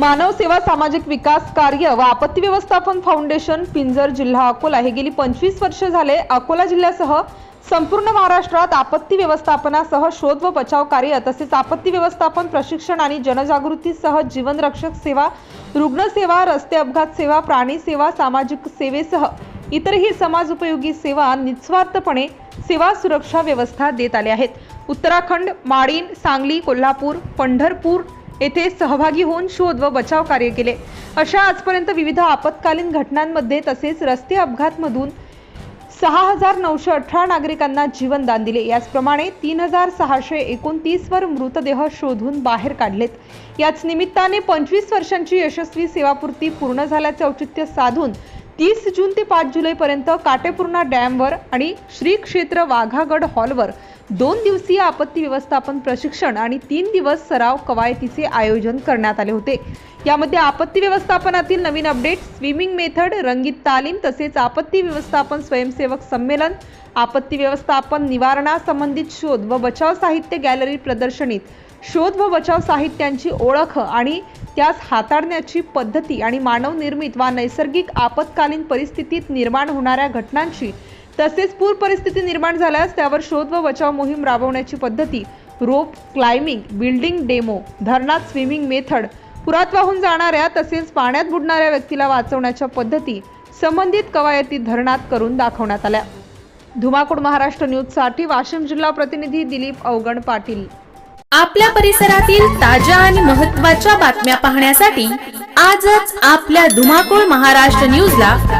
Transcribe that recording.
मानव सेवा सामाजिक विकास कार्य व आपत्ती व्यवस्थापन फाउंडेशन पिंजर जिल्हा अकोला. हे गेली पंचवीस वर्ष झाले अकोला जिल्ह्यासह संपूर्ण महाराष्ट्रात आपत्ती व्यवस्थापनासह शोध व बचाव कार्य तसेच आपत्ती व्यवस्थापन प्रशिक्षण आणि जनजागृतीसह जीवनरक्षक सेवा रुग्णसेवा रस्ते अपघात सेवा प्राणी सेवा सामाजिक सेवेसह इतरही समाज उपयोगी सेवा निस्वार्थपणे सेवा सुरक्षा व्यवस्था देत आले आहेत. उत्तराखंड माळीन सांगली कोल्हापूर पंढरपूर येथे सहभागी होऊन शोध व बचाव कार्य केले. अशा आजपर्यंत विविध आपत्कालीन घटनांमध्ये तसेच रस्ते अपघातमधून सहा हजार नऊशे अठरा नागरिकांना जीवनदान दिले. याचप्रमाणे तीन हजार सहाशे एकोणतीसवर मृतदेह शोधून बाहेर काढलेत. याच निमित्ताने पंचवीस वर्षांची यशस्वी सेवापूर्ती पूर्ण झाल्याचे औचित्य साधून तीस जून ते पाच जुलैपर्यंत काटेपूर्णा डॅमवर आणि श्री क्षेत्र वाघागड हॉलवर दोन दिवसीय आपत्ती व्यवस्थापन प्रशिक्षण आणि तीन दिवस सराव कवायतीचे आयोजन करण्यात आले होते. यामध्ये आपत्ती व्यवस्थापनातील नवीन अपडेट स्विमिंग मेथड रंगीत तालीम तसेच आपत्ती व्यवस्थापन स्वयंसेवक संमेलन आपत्ती व्यवस्थापन निवारणासंबंधित शोध व बचाव साहित्य गॅलरी प्रदर्शनीत शोध व बचाव साहित्यांची ओळख आणि त्यास हाताळण्याची पद्धती आणि मानवनिर्मित वा नैसर्गिक आपत्कालीन परिस्थितीत निर्माण होणाऱ्या घटनांची तसेच पूर परिस्थिती निर्माण झाल्यास त्यावर शोध व बचाव मोहीम राबवण्याची पद्धती रोप क्लाइम्बिंग बिल्डिंग डेमो धरणात स्विमिंग मेथड पुरात वाहून जाणाऱ्या तसेच पाण्यात बुडणाऱ्या व्यक्तीला वाचवण्याच्या पद्धती संबंधित कवायती धरणात करून दाखवण्यात आल्या. धुमाकूळ महाराष्ट्र न्यूजसाठी वाशिम जिल्हा प्रतिनिधी दिलीप अवगण पाटील. आपल्या परिसरातील ताज्या आणि महत्त्वाच्या बातम्या पाहण्यासाठी आजच आपल्या धुमाकूळ महाराष्ट्र न्यूजला